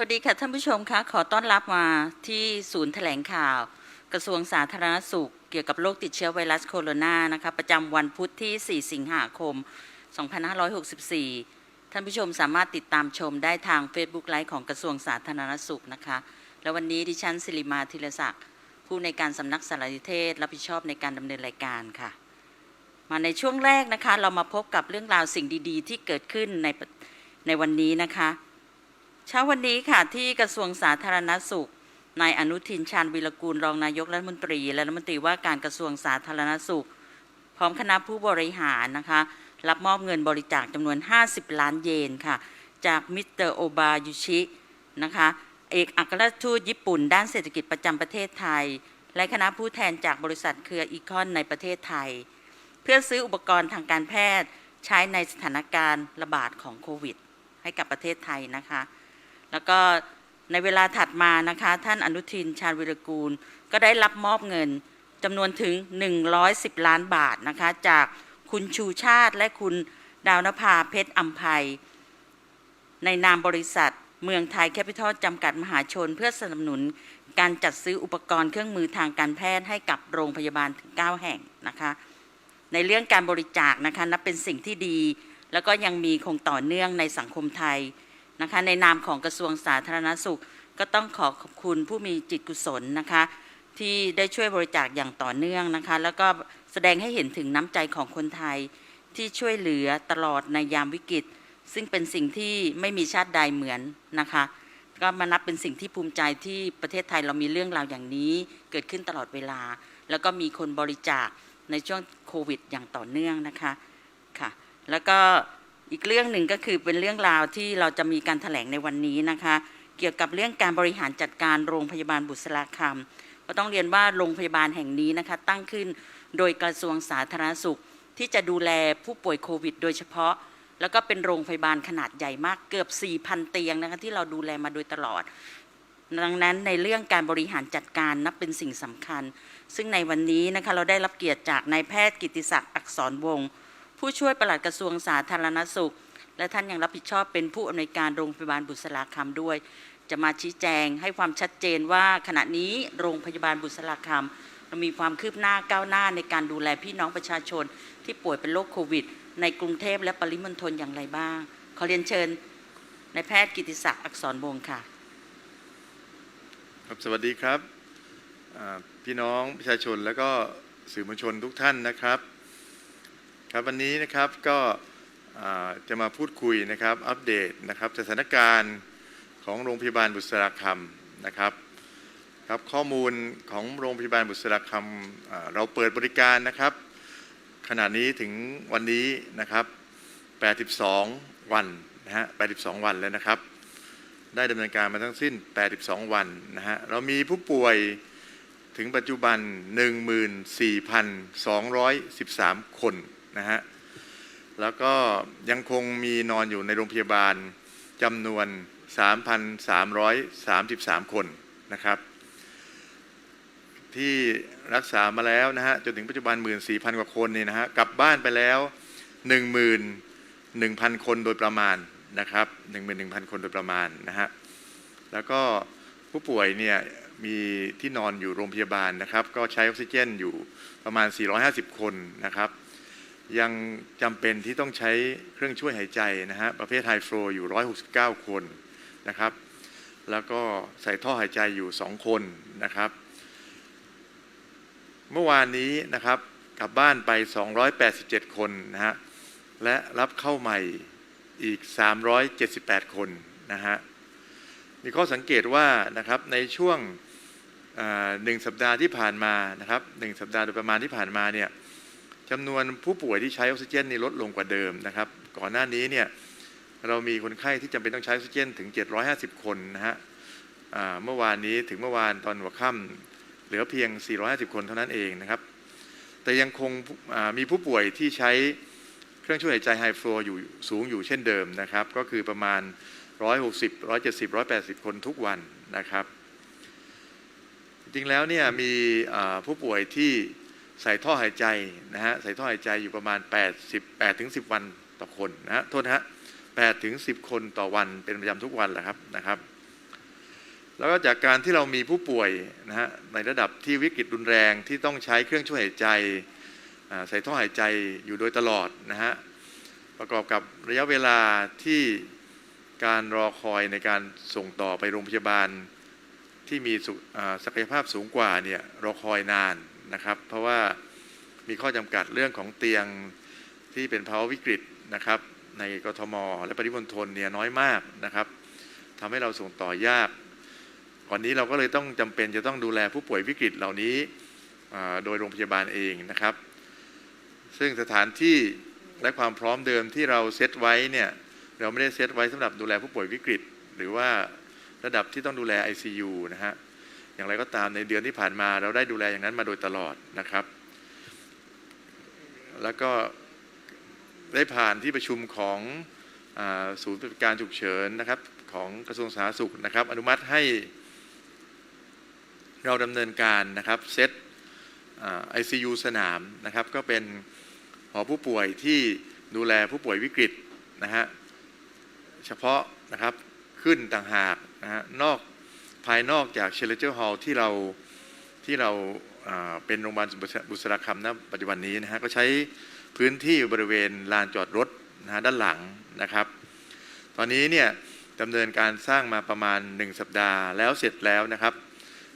สวัสดีค่ะท่านผู้ชมคะขอต้อนรับมาที่ศูนย์แถลงข่าว กระทรวงสาธารณสุข เกี่ยวกับโรคติดเชื้อไวรัสโคโรนานะคะประจำวันพุธที่ 4 สิงหาคม 2564 ท่านผู้ชมสามารถติดตามชมได้ทาง Facebook ไลฟ์ของกระทรวงสาธารณสุขนะคะ และวันนี้ดิฉันศิริมาธีรศักดิ์ผู้ในการสำนักสารนิเทศ รับผิดชอบในการดำเนินรายการค่ะ มาในช่วงแรกนะคะ เรามาพบกับเรื่องราวสิ่งดี ๆ ที่เกิดขึ้นในในวันนี้นะคะ เช้าวันนี้ค่ะที่กระทรวงสาธารณสุขนายอนุทินชาญวิรกูลรองนายกรัฐมนตรี และรัฐมนตรีว่าการกระทรวงสาธารณสุข พร้อมคณะผู้บริหารนะคะ รับมอบเงินบริจาคจำนวน 50 ล้านเยนค่ะ จากมิสเตอร์โอบายุชินะคะเอกอัครราชทูตญี่ปุ่น ด้านเศรษฐกิจประจำประเทศไทย และคณะผู้แทนจากบริษัทเครืออีคอนในประเทศไทย เพื่อซื้ออุปกรณ์ทางการแพทย์ใช้ในสถานการณ์ระบาดของโควิด ให้กับประเทศไทยนะคะ แล้วก็ในเวลาถัดมานะคะ ท่านอนุทินชาญวิรกูล ก็ได้รับมอบเงินจำนวนถึง 110 ล้านบาทนะคะ จากคุณชูชาติและคุณดาวนภาเพชรอัมภัย ในนามบริษัท เมืองไทยแคปิทอลจำกัดมหาชน เพื่อสนับสนุนการจัดซื้ออุปกรณ์เครื่องมือทางการแพทย์ให้กับโรงพยาบาลถึง9แห่งนะคะ ในเรื่องการบริจาคนะคะนับเป็นสิ่งที่ดี แล้วก็ยังมีคงต่อเนื่องในสังคมไทย นะคะในนามของกระทรวงสาธารณสุข ก็ต้องขอขอบคุณผู้มีจิตกุศลนะคะ ที่ได้ช่วยบริจาคอย่างต่อเนื่องนะคะ แล้วก็แสดงให้เห็นถึงน้ำใจของคนไทยที่ช่วยเหลือตลอดในยามวิกฤต ซึ่งเป็นสิ่งที่ไม่มีชาติใดเหมือนนะคะ ก็มานับเป็นสิ่งที่ภูมิใจที่ประเทศไทยเรามีเรื่องราวอย่างนี้เกิดขึ้นตลอดเวลา แล้วก็มีคนบริจาคในช่วงโควิดอย่างต่อเนื่องนะคะค่ะ แล้วก็ อีกเรื่องหนึ่งก็คือเป็นเรื่องราวที่เราจะมีการถแถลงในวันนี้นะคะ เกี่ยวกับเรื่องการบริหารจัดการโรงพยาบาลบุษราคำก็ต้องเรียนว่าโรงพยาบาลแห่งนี้นะคะ ตั้งขึ้นโดยกระทรวงสาธารณสุข ที่จะดูแลผู้ป่วยโควิด โดยเฉพาะ แล้วก็เป็นโรงพยาบาลขนาดใหญ่มากเกือบ 4,000 เตียงนะคะที่เราดูแลมาโดยตลอด ดังนั้นในเรื่องการบริหารจัดการนับเป็นสิ่งสำคัญ ซึ่งในวันนี้นะคะเราได้รับเกียรติจากนายแพทย์กิติศักดิ์อักษรวงศ์ ผู้ช่วยปลัดกระทรวงสาธารณสุข และท่านยังรับผิดชอบเป็นผู้อำนวยการโรงพยาบาลบุษราคำด้วย จะมาชี้แจงให้ความชัดเจนว่าขณะนี้โรงพยาบาลบุษราคำเรามีความคืบหน้าก้าวหน้าในการดูแลพี่น้องประชาชน ที่ป่วยเป็นโรคโควิด ในกรุงเทพและปริมณฑลอย่างไรบ้าง ขอเรียนเชิญนายแพทย์กิติศักดิ์อักษรวงศ์ค่ะครับสวัสดีครับพี่น้องประชาชนแล้วก็สื่อมวลชนทุกท่านนะครับ ครับวันนี้นะครับก็จะมาพูดคุยนะครับอัปเดตนะครับสถานการณ์ของโรงพยาบาลบุษราคำนะครับครับข้อมูลของโรงพยาบาลบุษราคำเราเปิดบริการนะครับ ขณะนี้ถึงวันนี้นะครับ 82 วันนะฮะ 82 วันแล้วนะครับ ได้ดำเนินการมาทั้งสิ้น 82 วันนะฮะ เรามีผู้ป่วยถึงปัจจุบัน 14,213 คน นะฮะ แล้วก็ยังคงมีนอนอยู่ในโรงพยาบาลจำนวน 3,333 คนนะครับ ที่รักษามาแล้วนะฮะ จนถึงปัจจุบัน 14,000 กว่าคนเนี่ยนะฮะ กลับบ้านไปแล้ว 11,000 คนโดยประมาณนะครับ 11,000 คนโดยประมาณนะฮะ แล้วก็ผู้ป่วยเนี่ยมีที่นอนอยู่โรงพยาบาลนะครับ ก็ใช้ออกซิเจนอยู่ประมาณ 450 คนนะครับ ยังจำเป็นที่ต้องใช้เครื่องช่วยหายใจนะฮะประเภทไฮฟลูอยู่ 169 คนนะครับ แล้วก็ใส่ท่อหายใจอยู่ 2 คนนะครับ เมื่อวานนี้นะครับกลับบ้านไป 287 คนนะฮะและรับเข้าใหม่อีก 378 คนนะฮะมีข้อสังเกตว่านะครับในช่วงหนึ่งสัปดาห์ที่ผ่านมานะครับหนึ่งสัปดาห์โดยประมาณที่ผ่านมาเนี่ย จำนวนผู้ป่วยที่ใช้ออกซิเจนนี่ลดลงกว่าเดิมนะครับ ก่อนหน้านี้เนี่ยเรามีคนไข้ที่จำเป็นต้องใช้ออกซิเจนถึง 750 คนนะฮะเมื่อวานนี้ถึงเมื่อวานตอนหัวค่ำเหลือเพียง 450 คนเท่านั้นเองนะครับ แต่ยังคงมีผู้ป่วยที่ใช้เครื่องช่วยหายใจไฮฟลูอยู่สูงอยู่เช่นเดิมนะครับ ก็คือประมาณ 160 170 180 คนทุกวันนะครับ จริงแล้วเนี่ยมีผู้ป่วยที่ ใส่ท่อหายใจนะฮะใส่ท่อหายใจอยู่ประมาณ88ถึง10 วันต่อคนนะฮะโทษนะฮะ8ถึง10 คนต่อวันเป็นประจำทุกวันแหละครับนะครับ แล้วก็จากการที่เรามีผู้ป่วยนะฮะในระดับที่วิกฤตรุนแรงที่ต้องใช้เครื่องช่วยหายใจใส่ท่อหายใจอยู่โดยตลอดนะฮะประกอบกับระยะเวลาที่การรอคอยในการส่งต่อไปโรงพยาบาลที่มีศักยภาพสูงกว่าเนี่ยรอคอยนาน นะครับ เพราะว่ามีข้อจำกัดเรื่องของเตียงที่เป็นภาวะวิกฤตนะครับ ในกทม และปริมณฑลเนี่ยน้อยมากนะครับทำให้เราส่งต่อยากวันนี้เราก็เลยต้องจำเป็นจะต้องดูแลผู้ป่วยวิกฤตเหล่านี้โดยโรงพยาบาลเองนะครับ ซึ่งสถานที่และความพร้อมเดิมที่เราเซตไว้เนี่ยเราไม่ได้เซตไว้สำหรับดูแลผู้ป่วยวิกฤต หรือว่าระดับที่ต้องดูแล ICU นะฮะ อย่างไรก็ตามในเดือนที่ผ่านมาเราได้ดูแลอย่างนั้นมาโดยตลอดนะครับ แล้วก็ได้ผ่านที่ประชุมของศูนย์ปฏิบัติการฉุกเฉินนะครับของกระทรวงสาธารณสุขนะครับ อนุมัติให้เราดำเนินการนะครับเซตไอ่า ICU สนามนะครับ ก็เป็นหอผู้ป่วยที่ดูแลผู้ป่วยวิกฤตนะฮะเฉพาะนะครับขึ้นต่างหากนะฮะนอก ภายนอกจากเชลเจอร์ฮอลที่เราที่เราเป็นโรงพยาบาลบุษราคำณปัจจุบันนี้นะฮะก็ใช้พื้นที่บริเวณลานจอดรถนะฮะด้านหลังนะครับ ตอนนี้เนี่ยดำเนินการสร้างมาประมาณ 1 สัปดาห์แล้วเสร็จแล้วนะครับ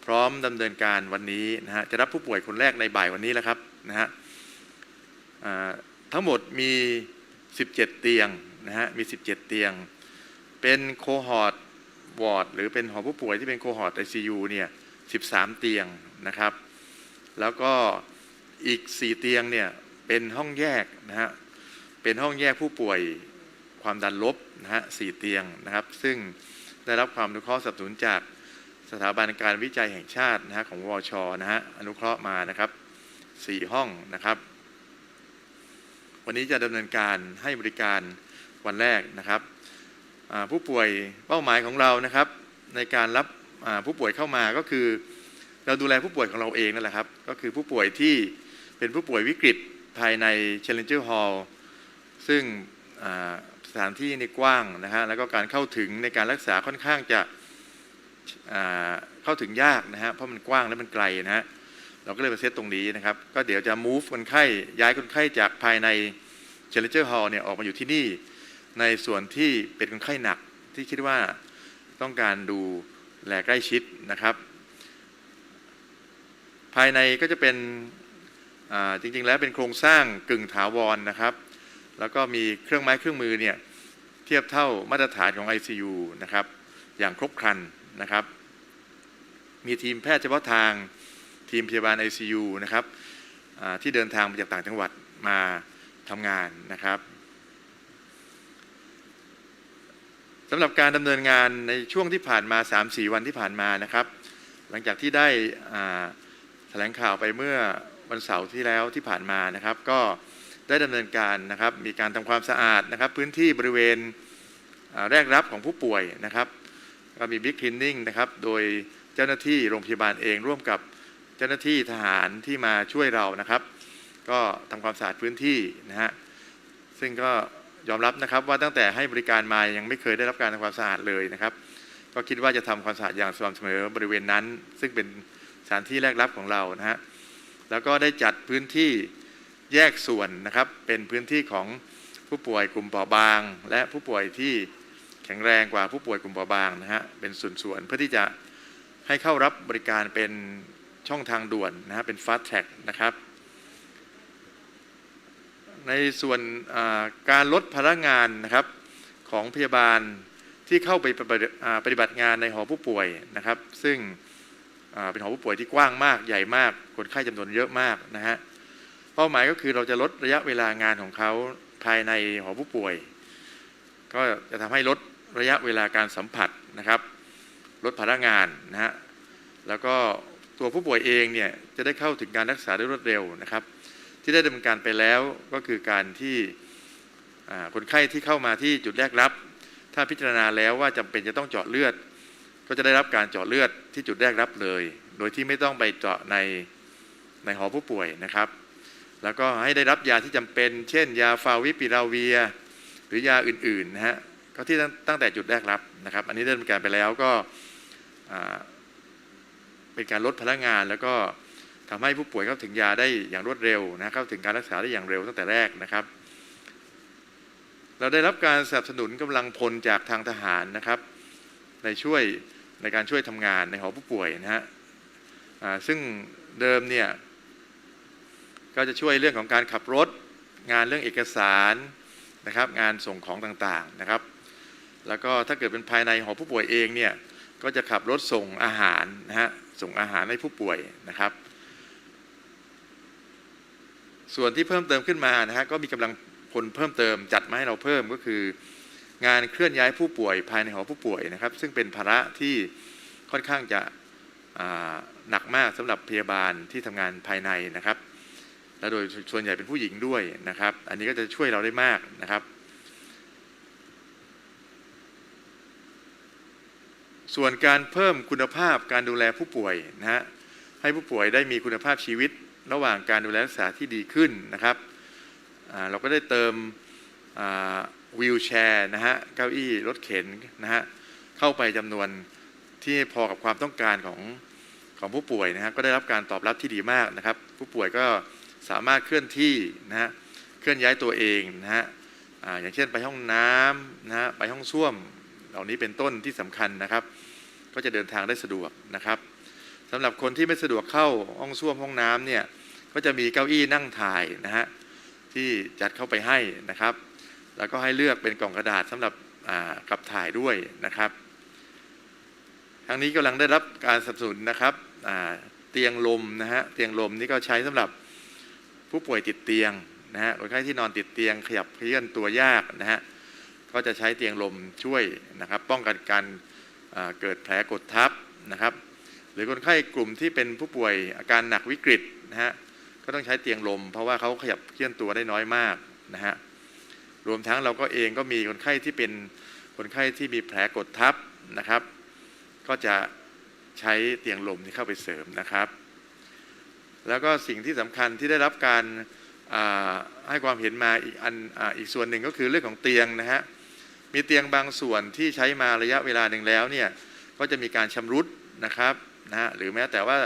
พร้อมดำเนินการวันนี้นะฮะจะรับผู้ป่วยคนแรกในบ่ายวันนี้แล้วครับนะฮะทั้งหมดมี 17 เตียงนะฮะมี 17 เตียง เป็นโคฮอร์ด วอร์ดหรือเป็นหอผู้ป่วยที่เป็นโคฮอร์ด ICU เนี่ย13เตียงนะครับ แล้วก็อีก4เตียงเนี่ยเป็นห้องแยกนะฮะเป็นห้องแยกผู้ป่วยความดันลบนะฮะ4เตียงนะครับ ซึ่งได้รับความอนุเคราะห์สนับสนุนจากสถาบันการวิจัยแห่งชาตินะฮะของวชนะฮะอนุเคราะห์มานะครับ4ห้องนะครับ วันนี้จะดำเนินการให้บริการวันแรกนะครับ ผู้ป่วยเป้าหมายของเรานะครับ ในการรับผู้ป่วยเข้ามาก็คือ เราดูแลผู้ป่วยของเราเองนั่นแหละครับ ก็คือผู้ป่วยที่เป็นผู้ป่วยวิกฤตภายใน Challenger Hall ซึ่งสถานที่ในกว้างนะฮะแล้วก็การเข้าถึงในการรักษาค่อนข้างจะเข้าถึงยากนะฮะเพราะมันกว้างและมันไกลนะฮะเราก็เลยมาเซตตรงนี้นะครับ ก็เดี๋ยวจะ move คนไข้ย้ายคนไข้จากภายใน Challenger Hall เนี่ยออกมาอยู่ที่นี่ ในส่วนที่เป็นคนไข้หนักที่คิดว่าต้องการดูแลใกล้ชิดนะครับ ภายในก็จะเป็นจริงๆ แล้วเป็นโครงสร้างกึ่งถาวรนะครับ แล้วก็มีเครื่องไม้เครื่องมือเนี่ยเทียบเท่ามาตรฐานของ ICU นะครับ อย่างครบครันนะครับ มีทีมแพทย์เฉพาะทางทีมพยาบาล ICU นะครับที่เดินทางมาจากต่างจังหวัดมาทำงานนะครับ สำหรับการดำเนินงานในช่วงที่ผ่านมา 3-4 วันที่ผ่านมานะครับ หลังจากที่ได้แถลงข่าวไปเมื่อวันเสาร์ที่แล้วที่ผ่านมานะครับ ก็ได้ดำเนินการนะครับ มีการทำความสะอาดนะครับ พื้นที่บริเวณแรกรับของผู้ป่วยนะครับ ก็มีบิ๊กคลีนนิ่งนะครับ โดยเจ้าหน้าที่โรงพยาบาลเองร่วมกับเจ้าหน้าที่ทหารที่มาช่วยเรานะครับ ก็ทำความสะอาดพื้นที่นะฮะซึ่งก็ ยอมรับนะครับว่าตั้งแต่ให้บริการมายังไม่เคยได้รับการทำความสะอาดเลยนะครับ ก็คิดว่าจะทำความสะอาดอย่างสม่ำเสมอบริเวณนั้น ซึ่งเป็นสถานที่แรกรับของเรานะฮะแล้วก็ได้จัดพื้นที่แยกส่วนนะครับ เป็นพื้นที่ของผู้ป่วยกลุ่มเปราะบาง และผู้ป่วยที่แข็งแรงกว่าผู้ป่วยกลุ่มเปราะบางนะฮะเป็นส่วนๆเพื่อที่จะให้เข้ารับบริการเป็นช่องทางด่วนนะฮะเป็น fast track นะครับ ในส่วนการลดพลังงานนะครับของพยาบาลที่เข้าไปปฏิบัติงานในหอผู้ป่วยนะครับ ซึ่งเป็นหอผู้ป่วยที่กว้างมากใหญ่มาก คนไข้จำนวนเยอะมากนะฮะเป้าหมายก็คือเราจะลดระยะเวลางานของเขาภายในหอผู้ป่วย ก็จะทำให้ลดระยะเวลาการสัมผัสนะครับ ลดพลังงานนะฮะแล้วก็ตัวผู้ป่วยเองเนี่ยจะได้เข้าถึงการรักษาได้รวดเร็วนะครับ ที่ได้ดำเนินการไปแล้วก็คือการที่คนไข้ที่เข้ามาที่จุดแรกรับ ถ้าพิจารณาแล้วว่าจำเป็นจะต้องเจาะเลือด ก็จะได้รับการเจาะเลือดที่จุดแรกรับเลย โดยที่ไม่ต้องไปเจาะในในหอผู้ป่วยนะครับ แล้วก็ให้ได้รับยาที่จำเป็น เช่น ยาฟาวิปิราเวีย หรือยาอื่นๆนะฮะก็ที่ตั้งตั้งแต่จุดแรกรับนะครับ อันนี้ได้ดำเนินการไปแล้วก็เป็นการลดพลังงานแล้วก็ ทำให้ผู้ป่วยเข้าถึงยาได้อย่างรวดเร็วนะเข้าถึงการรักษาได้อย่างเร็วตั้งแต่แรกนะครับ เราได้รับการสนับสนุนกำลังพลจากทางทหารนะครับ ในช่วยในการช่วยทำงานในหอผู้ป่วยนะฮะซึ่งเดิมเนี่ยก็จะช่วยเรื่องของการขับรถ งานเรื่องเอกสารนะครับ งานส่งของต่างๆนะครับ แล้วก็ถ้าเกิดเป็นภายในหอผู้ป่วยเองเนี่ยก็จะขับรถส่งอาหารนะฮะส่งอาหารให้ผู้ป่วยนะครับ ส่วนที่เพิ่มเติมขึ้นมานะฮะก็มีกำลังพลเพิ่มเติมจัดมาให้เราเพิ่มก็คือ งานเคลื่อนย้ายผู้ป่วยภายในหอผู้ป่วยนะครับ ซึ่งเป็นภาระที่ค่อนข้างจะหนักมากสำหรับพยาบาลที่ทำงานภายในนะครับ และโดยส่วนใหญ่เป็นผู้หญิงด้วยนะครับ อันนี้ก็จะช่วยเราได้มากนะครับ ส่วนการเพิ่มคุณภาพการดูแลผู้ป่วยนะฮะให้ผู้ป่วยได้มีคุณภาพชีวิต ระหว่างการดูแลรักษาที่ดีขึ้นนะครับเราก็ได้เติมวีลแชร์นะฮะเก้าอี้รถเข็นนะฮะเข้าไปจำนวนที่พอกับความต้องการของของผู้ป่วยนะฮะก็ได้รับการตอบรับที่ดีมากนะครับ ผู้ป่วยก็สามารถเคลื่อนที่นะฮะเคลื่อนย้ายตัวเองนะฮะอ่าอย่างเช่นไปห้องน้ำนะฮะไปห้องส้วม เหล่านี้เป็นต้นที่สำคัญนะครับ ก็จะเดินทางได้สะดวกนะครับ สำหรับคนที่ไม่สะดวกเข้าห้องส้วมห้องน้ำเนี่ยก็จะมีเก้าอี้นั่งถ่ายนะฮะที่จัดเข้าไปให้นะครับ แล้วก็ให้เลือกเป็นกล่องกระดาษสำหรับกับถ่ายด้วยนะครับทั้งนี้กำลังได้รับการสนับสนุนนะครับเตียงลมนะฮะเตียงลมนี่ก็ใช้สำหรับผู้ป่วยติดเตียงนะฮะคนไข้ที่นอนติดเตียงขยับเคลื่อนตัวยากนะฮะก็จะใช้เตียงลมช่วยนะครับ ป้องกันการเกิดแผลกดทับนะครับ หรือคนไข้กลุ่มที่เป็นผู้ป่วยอาการหนักวิกฤตนะฮะก็ต้องใช้เตียงลม เพราะว่าเขาขยับเคลื่อนตัวได้น้อยมากนะฮะรวมทั้งเราก็เองก็มีคนไข้ที่เป็นคนไข้ที่มีแผลกดทับนะครับ ก็จะใช้เตียงลมที่เข้าไปเสริมนะครับ แล้วก็สิ่งที่สำคัญที่ได้รับการให้ความเห็นมาอีกอันออีกส่วนหนึ่งก็คือเรื่องของเตียงนะฮะมีเตียงบางส่วนที่ใช้มาระยะเวลาหนึ่งแล้วเนี่ยก็จะมีการชำรุดนะครับ นะฮะหรือแม้แต่ว่า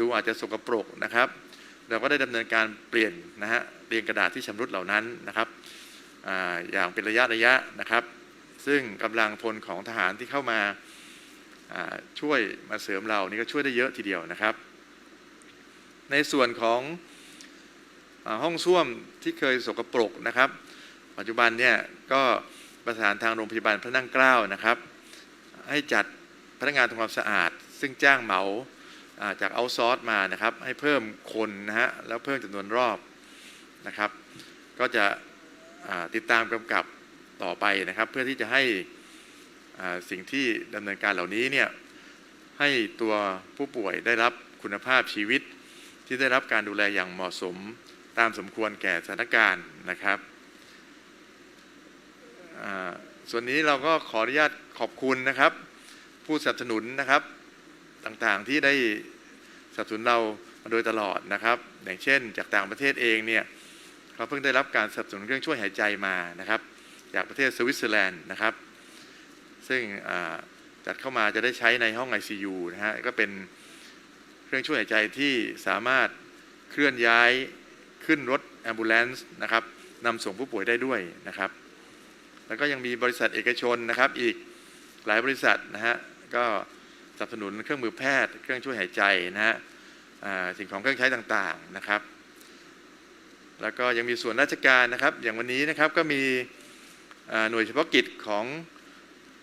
ดูอาจจะสกปรกนะครับ เราก็ได้ดำเนินการเปลี่ยนนะฮะเตียงกระดาษที่ชำรุดเหล่านั้นนะครับออย่างเป็นระยะระยะนะครับ ซึ่งกำลังพลของทหารที่เข้ามาช่วยมาเสริมเรานี่ก็ช่วยได้เยอะทีเดียวนะครับ ในส่วนของอห้องส้วมที่เคยสกปรกนะครับ ปัจจุบันเนี่ยก็ประสานทางโรงพยาบาลพระนั่งเกล้านะครับ ให้จัดพนักงานทำความสะอาด ซึ่งจ้างเหมาจากเอาซอร์สมานะครับให้เพิ่มคนนะฮะแล้วเพิ่มจำนวนรอบนะครับ ก็จะติดตามกำกับต่อไปนะครับ เพื่อที่จะให้สิ่งที่ดำเนินการเหล่านี้เนี่ยให้ตัวผู้ป่วยได้รับคุณภาพชีวิตที่ได้รับการดูแลอย่างเหมาะสมตามสมควรแก่สถานการณ์นะครับ ส่วนนี้เราก็ขออนุญาตขอบคุณนะครับ ผู้สนับสนุนนะครับ ต่างๆที่ได้สนับสนุนเรามาโดยตลอดนะครับ อย่างเช่น จากต่างประเทศเองเนี่ยเขาเพิ่งได้รับการสนับสนุนเครื่องช่วยหายใจมานะครับ จากประเทศสวิตเซอร์แลนด์นะครับ ซึ่งจัดเข้ามาจะได้ใช้ในห้อง ICU นะฮะก็เป็นเครื่องช่วยหายใจที่สามารถเคลื่อนย้ายขึ้นรถแอมบูเลนซ์นะครับนำส่งผู้ป่วยได้ด้วยนะครับ แล้วก็ยังมีบริษัทเอกชนนะครับอีกหลายบริษัทนะฮะก็ นับสนุนเครื่องมือแพทย์ เครื่องช่วยหายใจนะฮะสิ่งของเครื่องใช้ต่างๆนะครับ แล้วก็ยังมีส่วนราชการนะครับ อย่างวันนี้นะครับก็มีหน่วยเฉพาะกิจของ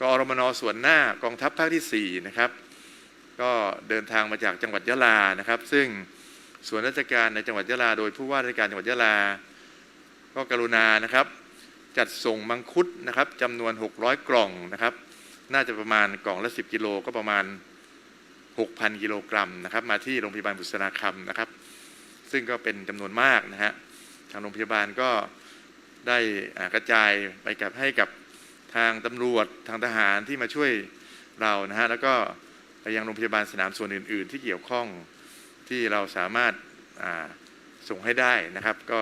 กอรมนส่วนหน้ากองทัพภาคที่4นะครับก็เดินทางมาจากจังหวัดยะลานะครับ ซึ่งส่วนราชการในจังหวัดยะลา โดยผู้ว่าราชการจังหวัดยะลา ก็กรุณานะครับ จัดส่งมังคุดนะครับจำนวน 600 กล่องนะครับ น่าจะประมาณกล่องละ 10 กิโลก็ประมาณ 6,000 กิโลกรัมนะครับมาที่โรงพยาบาลบุษราคำนะครับ ซึ่งก็เป็นจำนวนมากนะฮะทางโรงพยาบาลก็ได้กระจายไปกับให้กับทางตำรวจทางทหารที่มาช่วยเรานะฮะแล้วก็ไปยังโรงพยาบาลสนามส่วนอื่น ๆ ที่เกี่ยวข้องที่เราสามารถาส่งให้ได้นะครับ ก็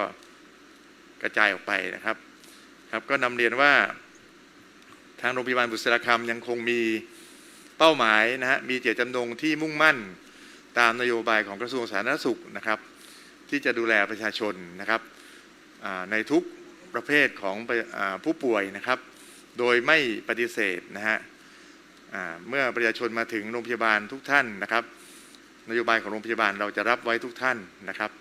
กระจายออกไปนะครับครับก็นำเรียนว่าทางโรงพยาบาลบุษราคำยังคงมี เป้าหมายนะฮะมีเจตจำนงที่มุ่งมั่นตามนโยบายของกระทรวงสาธารณสุขนะครับที่จะดูแลประชาชนนะครับในทุกประเภทของอผู้ป่วยนะครับ โดยไม่ปฏิเสธนะฮะเมื่อประชาชนมาถึงโรงพยาบาลทุกท่านนะครับ นโยบายของโรงพยาบาลเราจะรับไว้ทุกท่านนะครับ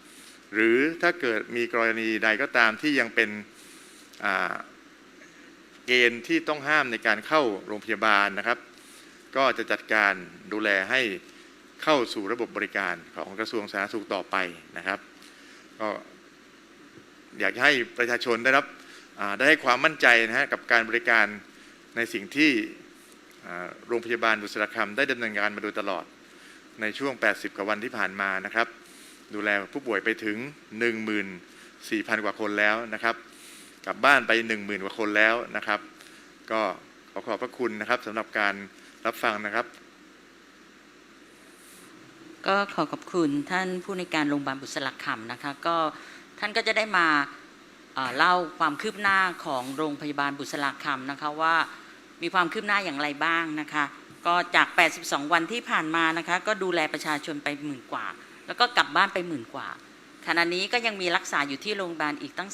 หรือถ้าเกิดมีกรณีใดก็ตามที่ยังเป็นเกณฑ์ที่ต้องห้ามในการเข้าโรงพยาบาลนะครับ ก็จะจัดการดูแลให้เข้าสู่ระบบบริการของกระทรวงสาธารณสุขต่อไปนะครับ ก็อยากให้ประชาชนได้รับได้ให้ความมั่นใจนะฮะกับการบริการในสิ่งที่โรงพยาบาลบุษราคำได้ดำเนินการมาโดยตลอดในช่วง 80 กว่าวันที่ผ่านมานะครับ ดูแลผู้ป่วยไปถึง 14,000 กว่าคนแล้วนะครับ กลับบ้านไป 10,000 กว่าคนแล้วนะครับ ก็ขอขอบพระคุณนะครับสำหรับการ รับฟังนะครับ ก็ขอขอบคุณท่านผู้ในการโรงพยาบาลบุษราคำนะคะก็ท่านก็จะได้มาเอ่อเล่าความคืบหน้าของโรงพยาบาลบุษราคำนะคะว่ามีความคืบหน้าอย่างไรบ้างนะคะก็จาก 82 วันที่ผ่านมานะคะก็ดูแลประชาชนไปหมื่นกว่า แล้วก็กลับบ้านไปหมื่นกว่า ขณะนี้ก็ยังมีรักษาอยู่ที่โรงพยาบาลอีกตั้ง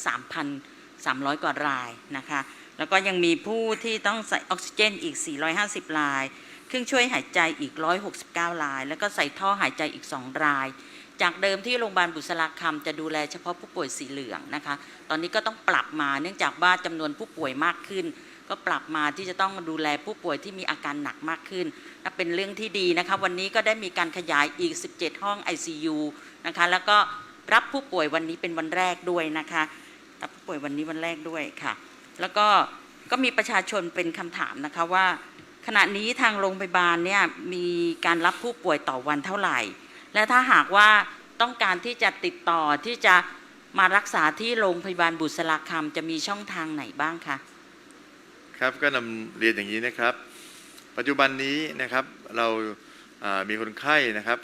3,300 กว่ารายนะคะ แล้วก็ยังมีผู้ที่ต้องใส่ออกซิเจนอีก 450 ราย เครื่องช่วยหายใจอีก 169 ราย แล้วก็ใส่ท่อหายใจอีก 2 ราย จากเดิมที่โรงพยาบาลบุษราคำจะดูแลเฉพาะผู้ป่วยสีเหลืองนะคะ ตอนนี้ก็ต้องปรับมาเนื่องจากว่าจำนวนผู้ป่วยมากขึ้น ก็ปรับมาที่จะต้องดูแลผู้ป่วยที่มีอาการหนักมากขึ้นและเป็นเรื่องที่ดีนะคะวันนี้ก็ได้มีการขยายอีก 17 ห้อง ICU นะคะแล้วก็รับผู้ป่วยวันนี้เป็นวันแรกด้วยนะคะรับผู้ป่วยวันนี้วันแรกด้วยค่ะ แล้วก็ก็มีประชาชนเป็นคำถามนะคะว่า ขณะนี้ทางโรงพยาบาลเนี่ยมีการรับผู้ป่วยต่อวันเท่าไหร่ และถ้าหากว่าต้องการที่จะติดต่อที่จะมารักษาที่โรงพยาบาลบุษราคำจะมีช่องทางไหนบ้างคะครับก็นำเรียนอย่างนี้นะครับ ปัจจุบันนี้นะครับเราามีคนไข้นะครับ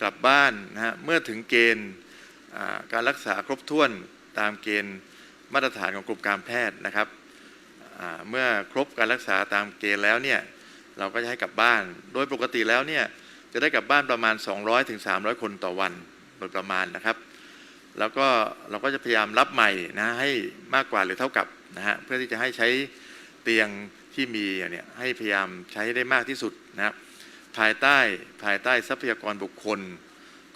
กลับบ้านนะฮะเมื่อถึงเกณฑ์การรักษาครบถ้วนตามเกณฑ์ มาตรฐานของกรมการแพทย์นะครับเมื่อครบการรักษาตามเกณฑ์แล้วเนี่ยเราก็จะให้กลับบ้าน โดยปกติแล้วเนี่ยจะได้กลับบ้านประมาณ 200-300ถึง300 คนต่อวันโดยประมาณนะครับ แล้วก็เราก็จะพยายามรับใหม่นะให้มากกว่าหรือเท่ากับนะฮะเพื่อที่จะให้ใช้เตียงที่มีเนี่ยให้พยายามใช้ได้มากที่สุดนะครับภายใต้ภายใต้ทรัพยากรบุคคล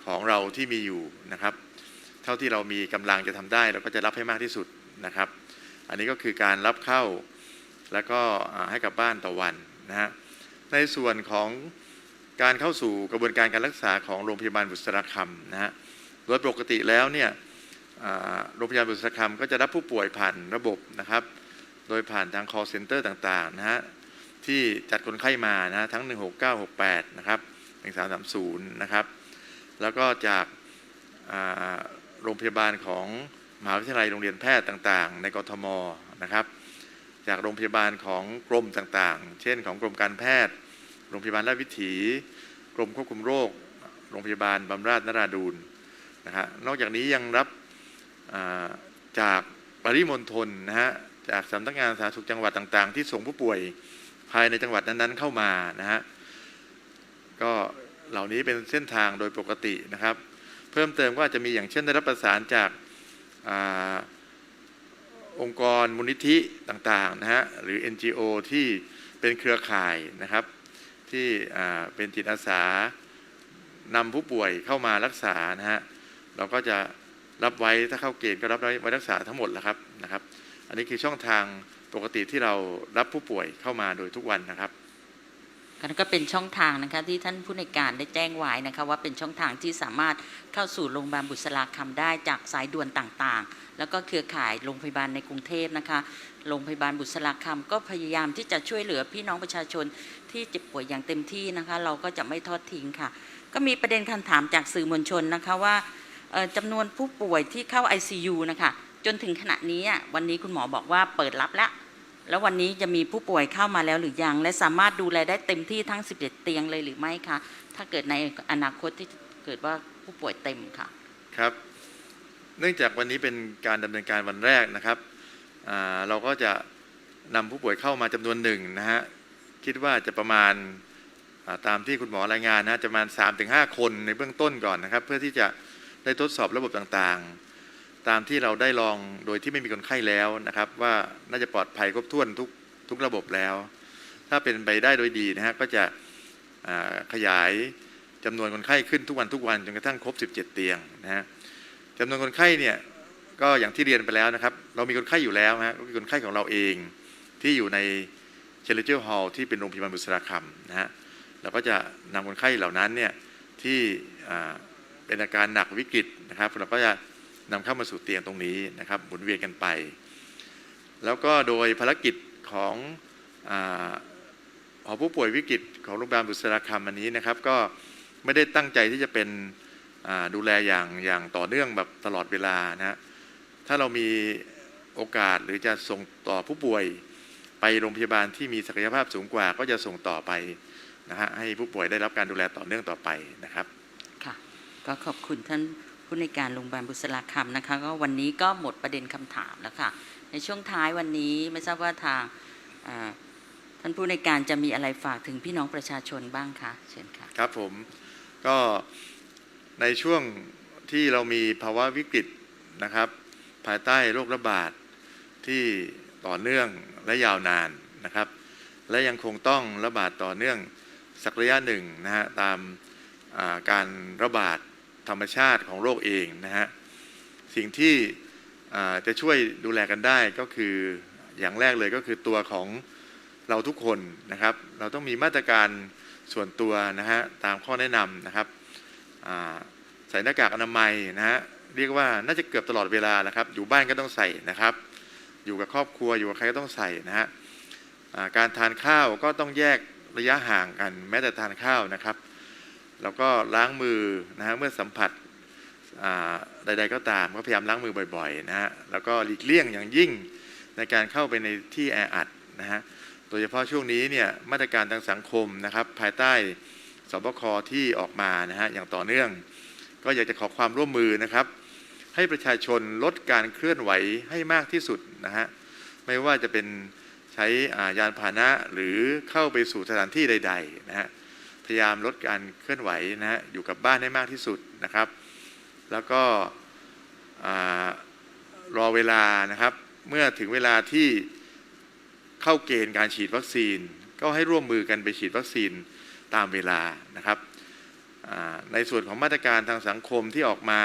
ของเราที่มีอยู่นะครับ เท่าที่เรามีกำลังจะทำได้เราก็จะรับให้มากที่สุด นะครับ อันนี้ก็คือการรับเข้าแล้วก็ให้กลับบ้านต่อวันนะฮะในส่วนของการเข้าสู่กระบวนการการรักษาของโรงพยาบาลบุษราคำนะฮะโดยปกติแล้วเนี่ยโรงพยาบาลบุษราคำก็จะรับผู้ป่วยผ่านระบบนะครับ โดยผ่านทาง call center ต่างๆนะฮะที่จัดคนไข้มานะฮะทั้ง 16968 นะครับ 1330 นะครับ แล้วก็จากโรงพยาบาลของ มหาวิทยาลัยโรงเรียนแพทย์ต่างๆ ในกทมนะครับ จากโรงพยาบาลของกรมต่างๆ เช่นของกรมการแพทย์ โรงพยาบาลราชวิถี กรมควบคุมโรค โรงพยาบาลบำราศนราดูนนะฮะนอกจากนี้ยังรับจากปริมณฑลนะฮะจากสำนักงานสาธารณสุขจังหวัดต่างๆ ที่ส่งผู้ป่วยภายในจังหวัดนั้นๆเข้ามานะฮะก็เหล่านี้เป็นเส้นทางโดยปกตินะครับ เพิ่มเติมก็อาจจะมีอย่างเช่นได้รับประสานจาก องค์กรมูลนิธิต่างๆนะฮะหรือ NGO ที่เป็นเครือข่ายนะครับ ที่เป็นจิตอาสานำผู้ป่วยเข้ามารักษานะฮะเราก็จะรับไว้ถ้าเข้าเกณฑ์ก็รับไว้ไว้รักษาทั้งหมดแล้วครับนะครับ อันนี้คือช่องทางปกติที่เรารับผู้ป่วยเข้ามาโดยทุกวันนะครับ กันก็เป็นช่องทางนะคะที่ท่านผู้ในการได้แจ้งไว้นะคะว่าเป็นช่องทางที่สามารถเข้าสู่โรงพยาบาลบุษราคำได้จากสายด่วนต่างๆ แล้วก็เครือข่ายโรงพยาบาลในกรุงเทพนะคะโรงพยาบาลบุษราคำก็พยายามที่จะช่วยเหลือพี่น้องประชาชนที่เจ็บป่วยอย่างเต็มที่นะคะ เราก็จะไม่ทอดทิ้งค่ะ ก็มีประเด็นคำถามจากสื่อมวลชนนะคะว่าจำนวนผู้ป่วยที่เข้า ICU นะคะจนถึงขณะนี้วันนี้คุณหมอบอกว่าเปิดรับแล้ว แล้ววันนี้จะมีผู้ป่วยเข้ามาแล้วหรือยัง และสามารถดูแลได้เต็มที่ทั้ง 11 เตียงเลยหรือไม่คะ ถ้าเกิดในอนาคตที่เกิดว่าผู้ป่วยเต็มค่ะ ครับ เนื่องจากวันนี้เป็นการดำเนินการวันแรกนะครับเราก็จะนำผู้ป่วยเข้ามาจำนวนหนึ่งนะฮะ คิดว่าจะประมาณตามที่คุณหมอรายงานนะจะประมาณ 3-5 คนในเบื้องต้นก่อนนะครับ เพื่อที่จะได้ทดสอบระบบต่างๆ ตามที่เราได้ลองโดยที่ไม่มีคนไข้แล้วนะครับ ว่าน่าจะปลอดภัยครบถ้วนทุกทุกระบบแล้ว ถ้าเป็นไปได้โดยดีนะฮะก็จะขยายจำนวนคนไข้ขึ้นทุกวันทุกวันจนกระทั่งครบ 17 เตียงนะฮะจำนวนคนไข้เนี่ยก็อย่างที่เรียนไปแล้วนะครับ เรามีคนไข้อยู่แล้วนะฮะก็คือคนไข้ของเราเองที่อยู่ในเชลเจอร์ฮอลที่เป็นโรงพยาบาลบุษราคำนะฮะเราก็จะนำคนไข้เหล่านั้นเนี่ยที่เป็นอาการหนักวิกฤตนะครับเราก็จะ นำเข้ามาสู่เตียงตรงนี้นะครับหมุนเวียนกันไป แล้วก็โดยภารกิจของหอผู้ป่วยวิกฤตของโรงพยาบาลบุษราคำอันนี้นะครับ ก็ไม่ได้ตั้งใจที่จะเป็นดูแลอย่างอย่างต่อเนื่องแบบตลอดเวลานะฮะถ้าเรามีโอกาสหรือจะส่งต่อผู้ป่วยไปโรงพยาบาลที่มีศักยภาพสูงกว่า ก็จะส่งต่อไปนะฮะให้ผู้ป่วยได้รับการดูแลต่อเนื่องต่อไปนะครับ ค่ะ ก็ขอบคุณท่าน ผู้ในการโรงพยาบาลบุษราคำนะคะก็วันนี้ก็หมดประเด็นคำถามแล้วค่ะ ในช่วงท้ายวันนี้ไม่ทราบว่าทางท่านผู้ในการจะมีอะไรฝากถึงพี่น้องประชาชนบ้างคะเชิญค่ะครับผมก็ในช่วงที่เรามีภาวะวิกฤตนะครับ ภายใต้โรคระบาดที่ต่อเนื่องและยาวนานนะครับ และยังคงต้องระบาดต่อเนื่องสักระยะหนึ่งนะฮะตามการระบาด ธรรมชาติของโรคเองนะฮะสิ่งที่จะช่วยดูแลกันได้ก็คืออย่างแรกเลยก็คือตัวของเราทุกคนนะครับ เราต้องมีมาตรการส่วนตัวนะฮะตามข้อแนะนำนะครับใส่หน้ากากอนามัยนะฮะเรียกว่าน่าจะเกือบตลอดเวลานะครับ อยู่บ้านก็ต้องใส่นะครับ อยู่กับครอบครัวอยู่กับใครก็ต้องใส่นะฮะการทานข้าวก็ต้องแยกระยะห่างกัน แม้แต่ทานข้าวนะครับ แล้วก็ล้างมือนะฮะเมื่อสัมผัสใด ๆ ก็ตามก็พยายามล้างมือบ่อยๆนะฮะแล้วก็หลีกเลี่ยงอย่างยิ่งในการเข้าไปในที่แออัดนะฮะโดยเฉพาะช่วงนี้เนี่ยมาตรการทางสังคมนะครับ ภายใต้สบคที่ออกมานะฮะอย่างต่อเนื่อง ก็อยากจะขอความร่วมมือนะครับ ให้ประชาชนลดการเคลื่อนไหวให้มากที่สุดนะฮะไม่ว่าจะเป็นใช้ยานพาหนะหรือเข้าไปสู่สถานที่ใด ๆ นะฮะ พยายามลดการเคลื่อนไหวนะฮะอยู่กับบ้านให้มากที่สุดนะครับ แล้วก็รอเวลานะครับ เมื่อถึงเวลาที่เข้าเกณฑ์การฉีดวัคซีน ก็ให้ร่วมมือกันไปฉีดวัคซีนตามเวลานะครับในส่วนของมาตรการทางสังคมที่ออกมา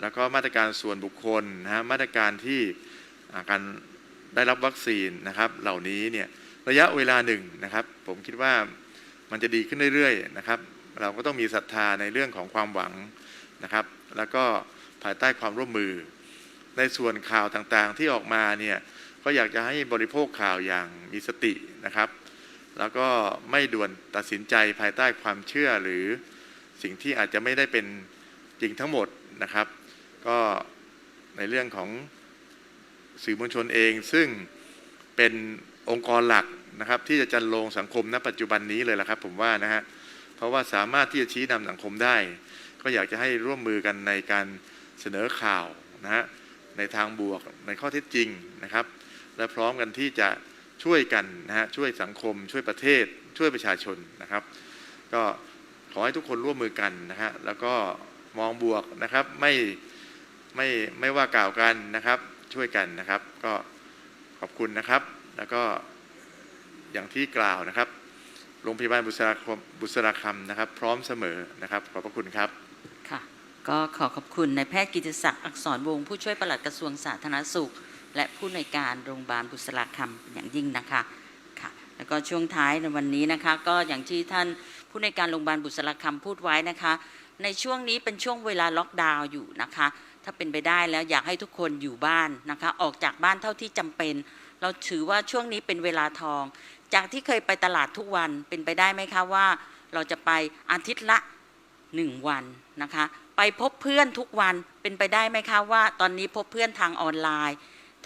แล้วก็มาตรการส่วนบุคคลนะฮะมาตรการที่การได้รับวัคซีนนะครับเหล่านี้เนี่ยระยะเวลาหนึ่งนะครับ ผมคิดว่า มันจะดีขึ้นเรื่อยๆนะครับ เราก็ต้องมีศรัทธาในเรื่องของความหวังนะครับ แล้วก็ภายใต้ความร่วมมือ ในส่วนข่าวต่างๆที่ออกมาเนี่ยก็อยากจะให้บริโภคข่าวอย่างมีสตินะครับ แล้วก็ไม่ด่วนตัดสินใจภายใต้ความเชื่อหรือสิ่งที่อาจจะไม่ได้เป็นจริงทั้งหมดนะครับ ก็ในเรื่องของสื่อมวลชนเองซึ่งเป็นองค์กรหลัก นะครับที่จะจันโลงสังคมณปัจจุบันนี้เลยละครับ ผมว่านะฮะเพราะว่าสามารถที่จะชี้นำสังคมได้ ก็อยากจะให้ร่วมมือกันในการเสนอข่าวนะฮะในทางบวกในข้อเท็จจริงนะครับ และพร้อมกันที่จะช่วยกันนะฮะช่วยสังคม ช่วยประเทศ ช่วยประชาชนนะครับ ก็ขอให้ทุกคนร่วมมือกันนะฮะแล้วก็มองบวกนะครับไม่ไม่ไม่ว่ากล่าวกันนะครับช่วยกันนะครับ ก็ขอบคุณนะครับ แล้วก็ อย่างที่กล่าวนะครับ โรงพยาบาลบุษราคมบุษราคำนะครับ พร้อมเสมอนะครับ ขอบพระคุณครับ ค่ะ ก็ขอขอบคุณนายแพทย์กิติศักดิ์อักษรวงศ์ผู้ช่วยปลัดกระทรวงสาธารณสุข และผู้ในการโรงพยาบาลบุษราคำอย่างยิ่งนะคะ ค่ะ แล้วก็ช่วงท้ายในวันนี้นะคะ ก็อย่างที่ท่านผู้ในการโรงพยาบาลบุษราคำพูดไว้นะคะ ในช่วงนี้เป็นช่วงเวลาล็อกดาวน์อยู่นะคะ ถ้าเป็นไปได้แล้วอยากให้ทุกคนอยู่บ้านนะคะ ออกจากบ้านเท่าที่จำเป็นเราถือว่าช่วงนี้เป็นเวลาทอง จากที่เคยไปตลาดทุกวันเป็นไปได้ไหมคะว่า เราจะไปอาทิตย์ละหนึ่งวันนะคะ ไปพบเพื่อนทุกวันเป็นไปได้ไหมคะว่า ตอนนี้พบเพื่อนทางออนไลน์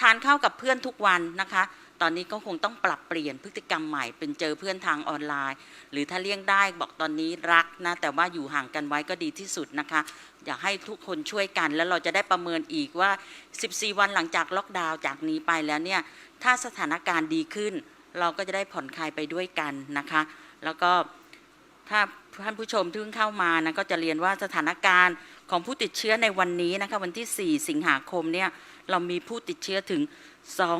ทานข้าวกับเพื่อนทุกวันนะคะ ตอนนี้ก็คงต้องปรับเปลี่ยนพฤติกรรมใหม่ เป็นเจอเพื่อนทางออนไลน์ หรือถ้าเลี่ยงได้บอกตอนนี้รักนะแต่ว่าอยู่ห่างกันไว้ก็ดีที่สุดนะคะ อยากให้ทุกคนช่วยกัน แล้วเราจะได้ประเมินอีกว่า 14 วันหลังจากล็อกดาวน์จากนี้ไปแล้วเนี่ยถ้าสถานการณ์ดีขึ้น เราก็จะได้ผ่อนคลายไปด้วยกันนะคะ แล้วก็ถ้าท่านผู้ชมที่เพิ่งเข้ามานะก็จะเรียนว่าสถานการณ์ของผู้ติดเชื้อในวันนี้นะคะวันที่ 4 สิงหาคมเนี่ยเรามีผู้ติดเชื้อถึง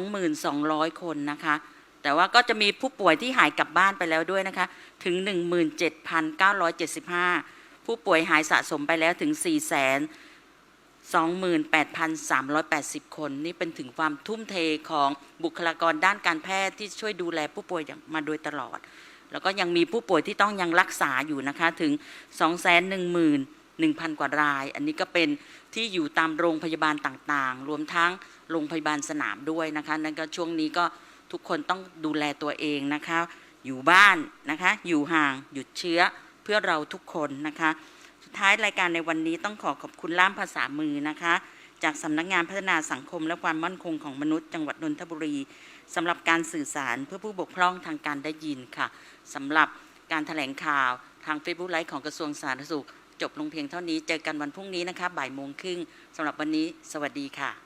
2,200 คนนะคะ แต่ว่าก็จะมีผู้ป่วยที่หายกลับบ้านไปแล้วด้วยนะคะ ถึง 17,975 ผู้ป่วยหายสะสมไปแล้วถึง4 0 0 0 28,380 คน นี่เป็นถึงความทุ่มเทของบุคลากรด้านการแพทย์ที่ช่วยดูแลผู้ป่วยมาโดยตลอด แล้วก็ยังมีผู้ป่วยที่ต้องยังรักษาอยู่นะคะถึง 211,000 กว่าราย อันนี้ก็เป็นที่อยู่ตามโรงพยาบาลต่างๆ รวมทั้งโรงพยาบาลสนามด้วยนะคะ นั่นก็ช่วงนี้ก็ทุกคนต้องดูแลตัวเองนะคะ อยู่บ้านนะคะ อยู่ห่าง หยุดเชื้อเพื่อเราทุกคนนะคะ ท้ายรายการในวันนี้ต้องขอขอบคุณล่ามภาษามือนะคะ จากสำนักงานพัฒนาสังคมและความมั่นคงของมนุษย์จังหวัดนนทบุรีสำหรับการสื่อสารเพื่อผู้บกพร่องทางการได้ยินค่ะสำหรับการแถลงข่าวทางเฟซบุ๊กไลฟ์ของกระทรวงสาธารณสุข จบลงเพียงเท่านี้เจอกันวันพรุ่งนี้นะคะบ่ายโมงครึ่งสำหรับวันนี้ สวัสดีค่ะ